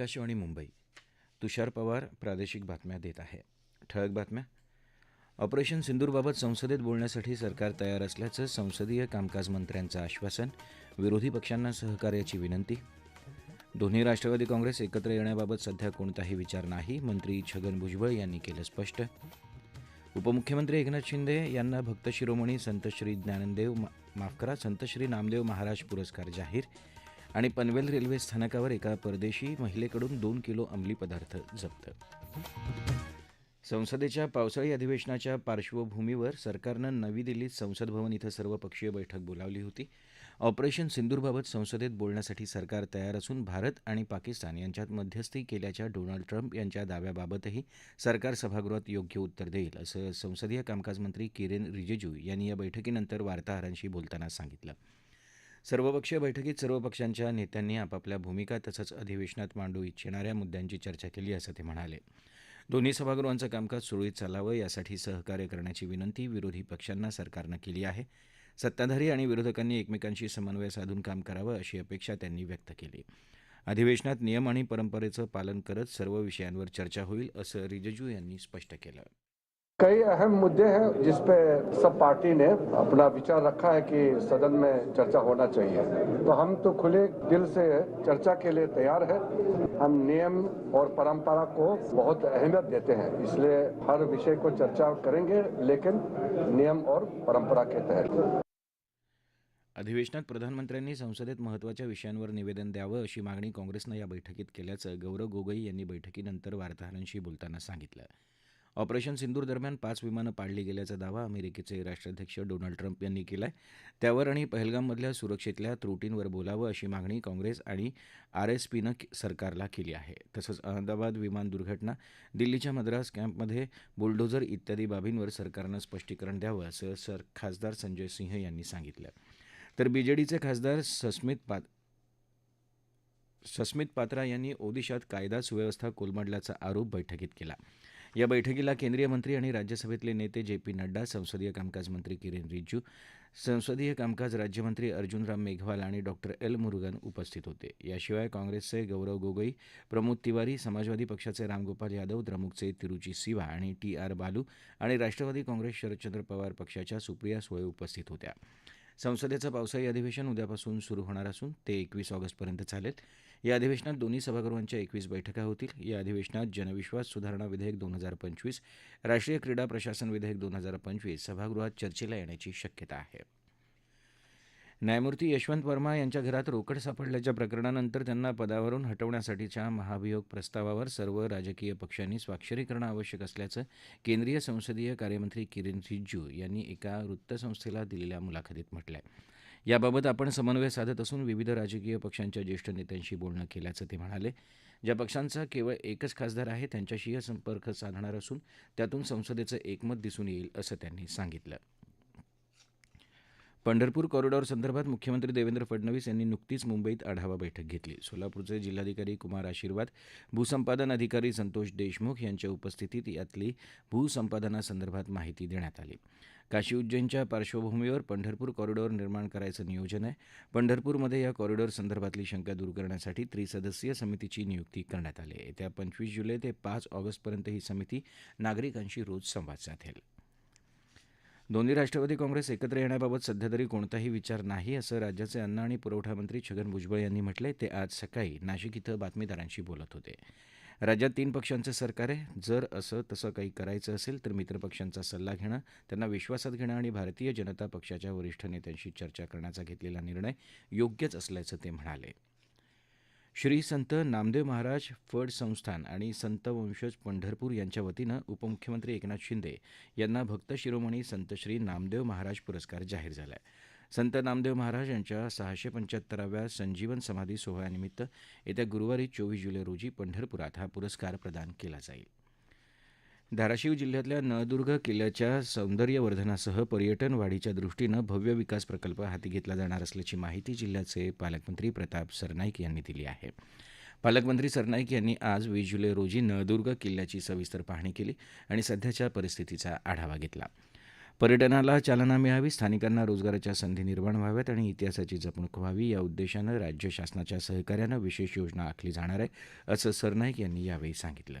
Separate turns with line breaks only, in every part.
आकाशवाणी मुंबई. तुषार पवार प्रादेशिक बातम्या देत आहे. ठळक बातम्या. ऑपरेशन सिंदूरबाबत संसदेत बोलण्यासाठी सरकार तयार असल्याचं संसदीय कामकाज मंत्र्यांचं आश्वासन विरोधी पक्षांना सहकार्याची विनंती. दोन्ही राष्ट्रवादी काँग्रेस एकत्र येण्याबाबत सध्या कोणताही विचार नाही मंत्री छगन भुजबळ यांनी केलं स्पष्ट. उपमुख्यमंत्री एकनाथ शिंदे यांना भक्त शिरोमणी संतश्री ज्ञानदेव मा- माफ करा संतश्री नामदेव महाराज पुरस्कार जाहीर. आणि पनवेल रेल्वे स्थानकावर एका परदेशी महिलेकडून दोन किलो अंमली पदार्थ जप्त. संसदेच्या पावसाळी अधिवेशनाच्या पार्श्वभूमीवर सरकारनं नवी दिल्लीत संसद भवन इथं सर्वपक्षीय बैठक बोलावली होती. ऑपरेशन सिंदूरबाबत संसदेत बोलण्यासाठी सरकार तयार असून भारत आणि पाकिस्तान यांच्यात मध्यस्थी केल्याच्या डोनाल्ड ट्रम्प यांच्या दाव्याबाबतही सरकार सभागृहात योग्य उत्तर देईल असं संसदीय कामकाज मंत्री किरेन रिजिजू यांनी या बैठकीनंतर वार्ताहरांशी बोलताना सांगितलं. सर्वपक्षीय बैठकीत सर्व पक्षांच्या नेत्यांनी आपापल्या भूमिका तसंच अधिवेशनात मांडू इच्छिणाऱ्या मुद्द्यांची चर्चा केली असं ते म्हणाले. दोन्ही सभागृहांचं कामकाज सुरळीत चालावं यासाठी सहकार्य करण्याची विनंती विरोधी पक्षांना सरकारनं केली आहे. सत्ताधारी आणि विरोधकांनी एकमेकांशी समन्वय साधून काम करावं अशी अपेक्षा त्यांनी व्यक्त केली. अधिवेशनात नियम आणि परंपरेचं पालन करत सर्व विषयांवर चर्चा होईल असं रिजिजू यांनी स्पष्ट केलं.
कई अहम मुद्दे हैं जिस पे सब पार्टी ने अपना विचार रखा है कि सदन में चर्चा होना चाहिए। तो हम तो खुले दिल से चर्चा के लिए तैयार है। हम नियम और परंपरा को बहुत अहमियत देते हैं, इसलिए हर विषय को चर्चा करेंगे, लेकिन नियम और परंपरा के तहत।
अधिवेशनात प्रधानमंत्र्यांनी संसदेत महत्त्वाच्या विषयांवर निवेदन द्यावं अशी मागणी काँग्रेसनं या बैठकीत केल्याचं गौरव गोगोई यांनी बैठकीनंतर वार्ताहरांशी बोलताना सांगितलं. ऑपरेशन सिंदूर दरम्यान पाच विमानं पाडली गेल्याचा दावा अमेरिकेचे राष्ट्राध्यक्ष डोनाल्ड ट्रम्प यांनी केलाय. त्यावर आणि पहलगाममधल्या सुरक्षेतल्या त्रुटींवर बोलावं अशी मागणी काँग्रेस आणि आरएसपीनं सरकारला केली आहे. तसंच अहमदाबाद विमान दुर्घटना दिल्लीच्या मद्रास कॅम्पमध्ये बुलडोझर इत्यादी बाबींवर सरकारनं स्पष्टीकरण द्यावं असं सर खासदार संजय सिंह यांनी सांगितलं. तर बीजेडीचे खासदार सस्मित पात सस्मित पात्रा यांनी ओदिशात कायदा सुव्यवस्था कोलमडल्याचा आरोप बैठकीत केला. या बैठकीला केंद्रीय मंत्री आणि राज्यसभेतले नेते जे पी नड्डा संसदीय कामकाज मंत्री किरेन रिजिजू संसदीय कामकाज राज्यमंत्री अर्जुनराम मेघवाल आणि डॉक्टर एल. मुरुगन उपस्थित होते. याशिवाय काँग्रेसचे गौरव गोगोई प्रमोद तिवारी समाजवादी पक्षाचे रामगोपाल यादव द्रमुकचे तिरुची सिवा आणि टी आर बालू आणि राष्ट्रवादी काँग्रेस शरदचंद्र पवार पक्षाच्या सुप्रिया सुळे उपस्थित होत्या. संसदेचं पावसाळी अधिवेशन उद्यापासून सुरू होणार असून ते एकवीस ऑगस्टपर्यंत चालेल. या अधिवेशनात दोन्ही सभागृहांच्या एकवीस बैठका होतील. या अधिवेशनात जनविश्वास सुधारणा विधेयक दोन हजार पंचवीस राष्ट्रीय क्रीडा प्रशासन विधेयक दोन हजार पंचवीस सभागृहात चर्चेला येण्याची शक्यता आहे. न्यायमूर्ती यशवंत वर्मा यांच्या घरात रोकड सापडल्याच्या प्रकरणानंतर त्यांना पदावरून हटवण्यासाठीच्या महाभियोग प्रस्तावावर सर्व राजकीय पक्षांनी स्वाक्षरी करणं आवश्यक असल्याचं केंद्रीय संसदीय कार्यमंत्री किरेन रिजिजू यांनी एका वृत्तसंस्थेला दिलेल्या मुलाखतीत म्हटलं आहे याबाबत आपण समन्वय साधत असून विविध राजकीय पक्षांच्या ज्येष्ठ नेत्यांशी बोलणं केल्याचं ते म्हणाले. ज्या पक्षांचा केवळ एकच खासदार आहे त्यांच्याशीही संपर्क साधणार असून त्यातून संसदेचं एकमत दिसून येईल असं त्यांनी सांगितलं. पंढरपूर कॉरिडॉर संदर्भात मुख्यमंत्री देवेंद्र फडणवीस यांनी नुकतीच मुंबईत आढावा बैठक घेतली. सोलापूरचे जिल्हाधिकारी कुमार आशीर्वाद भूसंपादन अधिकारी संतोष देशमुख यांच्या उपस्थितीत यातली भूसंपादनासंदर्भात माहिती देण्यात आली. काशी उज्जैनच्या पार्श्वभूमीवर पंढरपूर कॉरिडॉर निर्माण करायचं नियोजन आहे. पंढरपूरमध्ये या कॉरिडॉर संदर्भातली शंका दूर करण्यासाठी त्रिसदस्यीय समितीची नियुक्ती करण्यात आली येत्या पंचवीस जुलै ते पाच ऑगस्टपर्यंत ही समिती नागरिकांशी रोज संवाद साधेल. दोन्ही राष्ट्रवादी काँग्रेस एकत्र येण्याबाबत सध्या तरी कोणताही विचार नाही असं राज्याचे अन्न आणि पुरवठा मंत्री छगन भुजबळ यांनी म्हटलंय. ते आज सकाळी नाशिक इथं बातमीदारांशी बोलत होते. राज्यात तीन पक्षांचं सरकार आहे. जर असं तसं काही करायचं असेल तर मित्रपक्षांचा सल्ला घेणं त्यांना विश्वासात घेणं आणि भारतीय जनता पक्षाच्या वरिष्ठ नेत्यांशी चर्चा करण्याचा घेतलेला निर्णय योग्यच असल्याचं ते म्हणाले. श्री संत नामदेव महाराज फड संस्थान आणि संत वंशज पंढरपूर यांच्या वतीनं उपमुख्यमंत्री एकनाथ शिंदे यांना भक्त शिरोमणी संत श्री नामदेव महाराज पुरस्कार जाहीर झाला आहे संत नामदेव महाराज यांच्या सहाशे पंच्याहत्तराव्या संजीवन समाधी सोहळ्यानिमित्त येत्या गुरुवारी चोवीस जुलै रोजी पंढरपुरात हा पुरस्कार प्रदान केला जाईल. धाराशिव जिल्ह्यातल्या नळदुर्ग किल्ल्याच्या सौंदर्यवर्धनासह पर्यटन वाढीच्या दृष्टीनं भव्य विकास प्रकल्प हाती घेतला जाणार असल्याची माहिती जिल्ह्याचे पालकमंत्री प्रताप सरनाईक यांनी दिली आहे. पालकमंत्री सरनाईक यांनी आज वीस जुलै रोजी नळदुर्ग किल्ल्याची सविस्तर पाहणी केली आणि सध्याच्या परिस्थितीचा आढावा घेतला. पर्यटनाला चालना मिळावी स्थानिकांना रोजगाराच्या संधी निर्माण व्हाव्यात आणि इतिहासाची जपणूक व्हावी या उद्देशानं राज्य शासनाच्या सहकार्यानं विशेष योजना आखली जाणार आहे असं सरनाईक यांनी यावेळी सांगितलं.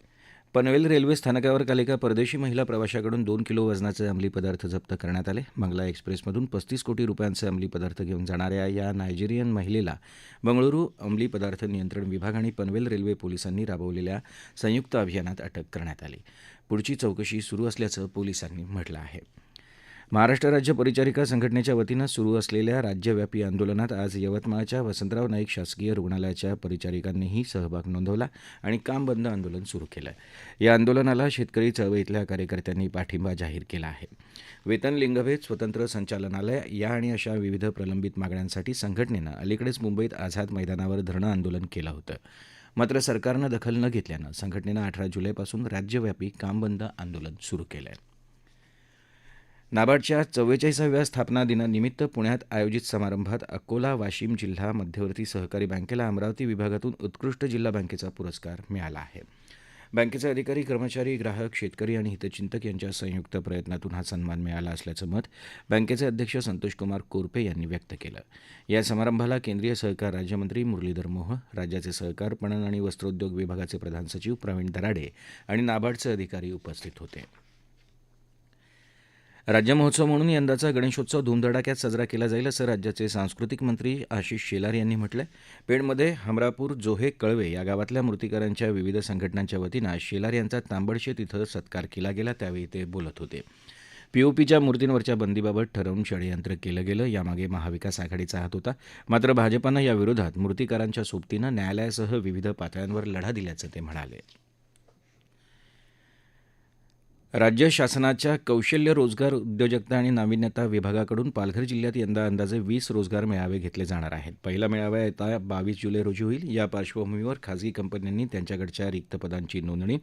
पनवेल रेल्वे स्थानकावर काल एका परदेशी महिला प्रवाशाकडून दोन किलो वजनाचे अंमली पदार्थ जप्त करण्यात आले. मंगला एक्सप्रेसमधून पस्तीस कोटी रुपयांचे अंमली पदार्थ घेऊन जाणाऱ्या या नायजेरियन महिलेला बंगळुरू अंमली पदार्थ नियंत्रण विभाग आणि पनवेल रेल्वे पोलिसांनी राबवलेल्या संयुक्त अभियानात अटक करण्यात आली. पुढची चौकशी सुरू असल्याचं पोलिसांनी म्हटलं आहे. महाराष्ट्र राज्य परिचारिका संघटनेच्या वतीनं सुरू असलेल्या राज्यव्यापी आंदोलनात आज यवतमाळच्या वसंतराव नाईक शासकीय रुग्णालयाच्या परिचारिकांनीही सहभाग नोंदवला आणि काम बंद आंदोलन सुरू केलं. या आंदोलनाला शेतकरी चळवळीतल्या कार्यकर्त्यांनी पाठिंबा जाहीर केला आहे. वेतन लिंगभेद स्वतंत्र संचालनालय या आणि अशा विविध प्रलंबित मागण्यांसाठी संघटनेनं अलीकडेच मुंबईत आझाद मैदानावर धरणं आंदोलन केलं होतं. मात्र सरकारनं दखल न घेतल्यानं संघटनेनं अठरा जुलैपासून राज्यव्यापी काम बंद आंदोलन सुरू केलं आहे नाबार्डच्या चव्वेचाळीसाव्या स्थापना दिनानिमित्त पुण्यात आयोजित समारंभात अकोला वाशिम जिल्हा मध्यवर्ती सहकारी बँकेला अमरावती विभागातून उत्कृष्ट जिल्हा बँकेचा पुरस्कार मिळाला आहे. बँकेचे अधिकारी कर्मचारी ग्राहक शेतकरी आणि हितचिंतक यांच्या संयुक्त प्रयत्नातून हा सन्मान मिळाला असल्याचं मत बँकेचे अध्यक्ष संतोषकुमार कोरपे यांनी व्यक्त केलं. या समारंभाला केंद्रीय सहकार राज्यमंत्री मुरलीधर मोह राज्याचे सहकार पणन आणि वस्त्रोद्योग विभागाचे प्रधान सचिव प्रवीण दराडे आणि नाबार्डचे अधिकारी उपस्थित होते. राज्य महोत्सव म्हणून यंदाचा गणेशोत्सव धूमधडाक्यात साजरा केला जाईल असं राज्याचे सांस्कृतिक मंत्री आशिष शेलार यांनी म्हटलं आहे पेणमध्ये हमरापूर जोहे कळवे या गावातल्या मूर्तिकारांच्या विविध संघटनांच्या वतीनं आज शेलार यांचा तांबडशेत इथं सत्कार केला गेला त्यावेळी ते बोलत होते. पीओपीच्या मूर्तींवरच्या बंदीबाबत ठरवून षडयंत्र केलं गेलं यामागे महाविकास आघाडीचा हात होता. मात्र भाजपानं या विरोधात मूर्तिकारांच्या सोबतीनं न्यायालयासह विविध पातळ्यांवर लढा दिल्याचं ते म्हणाले. राज्य शासनाच्या कौशल्य रोजगार उद्योजकता आणि नाविन्यता विभागाकडून पालघर जिल्ह्यात यंदा अंदाजे वीस रोजगार मेळावे घेतले जाणार आहेत. पहिला मेळावा येत्या बावीस जुलै रोजी होईल. या पार्श्वभूमीवर खाजगी कंपन्यांनी त्यांच्याकडच्या रिक्त पदांची नोंदणी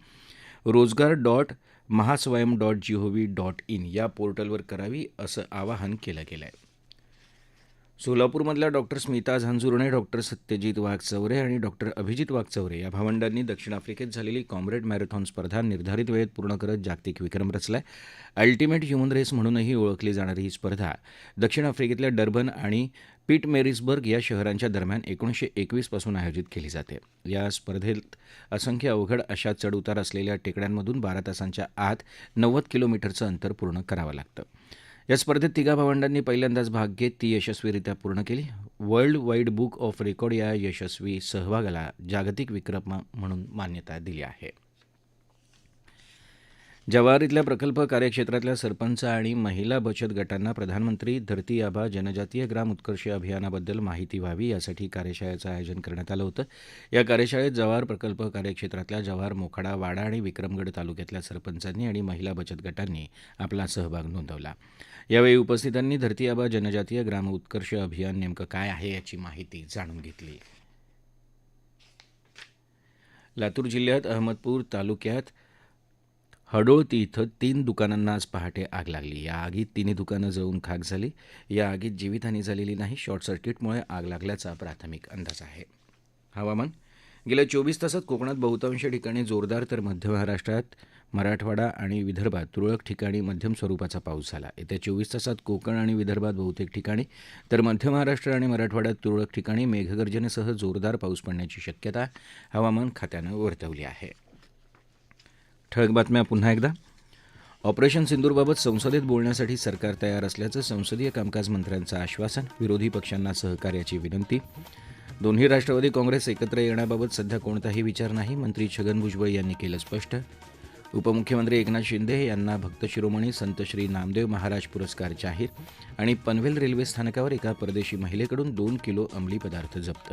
रोजगार dot Mahaswayam dot G O V dot पोर्टलवर करावी असं आवाहन केलं गेलं आहे सोलापूरमधल्या डॉक्टर स्मिता झांजुर्णे डॉक्टर सत्यजित वाघचौरे आणि डॉक्टर अभिजित वाघचौरे या भावंडांनी दक्षिण आफ्रिकेत झालेली कॉम्रेड मॅरेथॉन स्पर्धा निर्धारित वेळेत पूर्ण करत जागतिक विक्रम रचलाय. अल्टिमेट ह्युमन रेस म्हणूनही ओळखली जाणारी ही स्पर्धा दक्षिण आफ्रिकेतल्या डर्बन आणि पीट मेरिसबर्ग या शहरांच्या दरम्यान एकोणीसशे एकवीसपासून आयोजित केली जाते. या स्पर्धेत असंख्य अवघड अशा चढउतार असलेल्या टेकड्यांमधून बारा तासांच्या आत नव्वद किलोमीटरचं अंतर पूर्ण करावं लागतं. या स्पर्धेत तिघा भावंडांनी पहिल्यांदाच भाग घेत ती यशस्वीरित्या पूर्ण केली. World wide book of record या यशस्वी सहभागाला जागतिक विक्रम म्हणून मान्यता दिली आहे. जव्हार इथल्या प्रकल्प कार्यक्षेत्रातल्या सरपंच आणि महिला बचत गटांना प्रधानमंत्री धरती आबा जनजातीय ग्राम उत्कर्ष अभियानाबद्दल माहिती व्हावी यासाठी कार्यशाळेचं आयोजन करण्यात आलं होतं. या कार्यशाळेत जव्हार प्रकल्प कार्यक्षेत्रातल्या जव्हार मोखाडा वाडा आणि विक्रमगड तालुक्यातल्या सरपंचांनी आणि महिला बचत गटांनी आपला सहभाग नोंदवला. यावेळी उपस्थितांनी धरती आबा जनजातीय ग्राम उत्कर्ष अभियान नेमकं काय आहे याची माहिती जाणून घेतली. लातूर जिल्ह्यात अहमदपूर तालुक्यात हडोळती इथं तीन दुकानांना आज पहाटे आग लागली. या आगीत तिन्ही दुकानं जळून खाक झाली. या आगीत जीवितहानी झालेली नाही. शॉर्ट सर्किटमुळे आग लागल्याचा प्राथमिक अंदाज आहे. हवामान. गेल्या चोवीस तासात कोकणात बहुतांश ठिकाणी जोरदार तर मध्य महाराष्ट्रात मराठवाडा आणि विदर्भात तुरळक ठिकाणी मध्यम स्वरूपाचा पाऊस झाला. येत्या चोवीस तासात कोकण आणि विदर्भात बहुतेक ठिकाणी तर मध्य महाराष्ट्र आणि मराठवाड्यात तुरळक ठिकाणी मेघगर्जनेसह जोरदार पाऊस पडण्याची शक्यता हवामान खात्यानं वर्तवली आहे. ठळक बातम्या पुन्हा एकदा. ऑपरेशन सिंदूरबाबत संसदेत बोलण्यासाठी सरकार तयार असल्याचं संसदीय कामकाज मंत्र्यांचं आश्वासन विरोधी पक्षांना सहकार्याची विनंती. दोन्ही राष्ट्रवादी काँग्रेस एकत्र येण्याबाबत सध्या कोणताही विचार नाही मंत्री छगन भुजबळ यांनी केलं स्पष्ट. उपमुख्यमंत्री एकनाथ शिंदे यांना भक्त शिरोमणी संत श्री नामदेव महाराज पुरस्कार जाहीर आणि पनवेल रेल्वे स्थानकावर एका परदेशी महिलेकडून दोन किलो अंमली पदार्थ जप्त.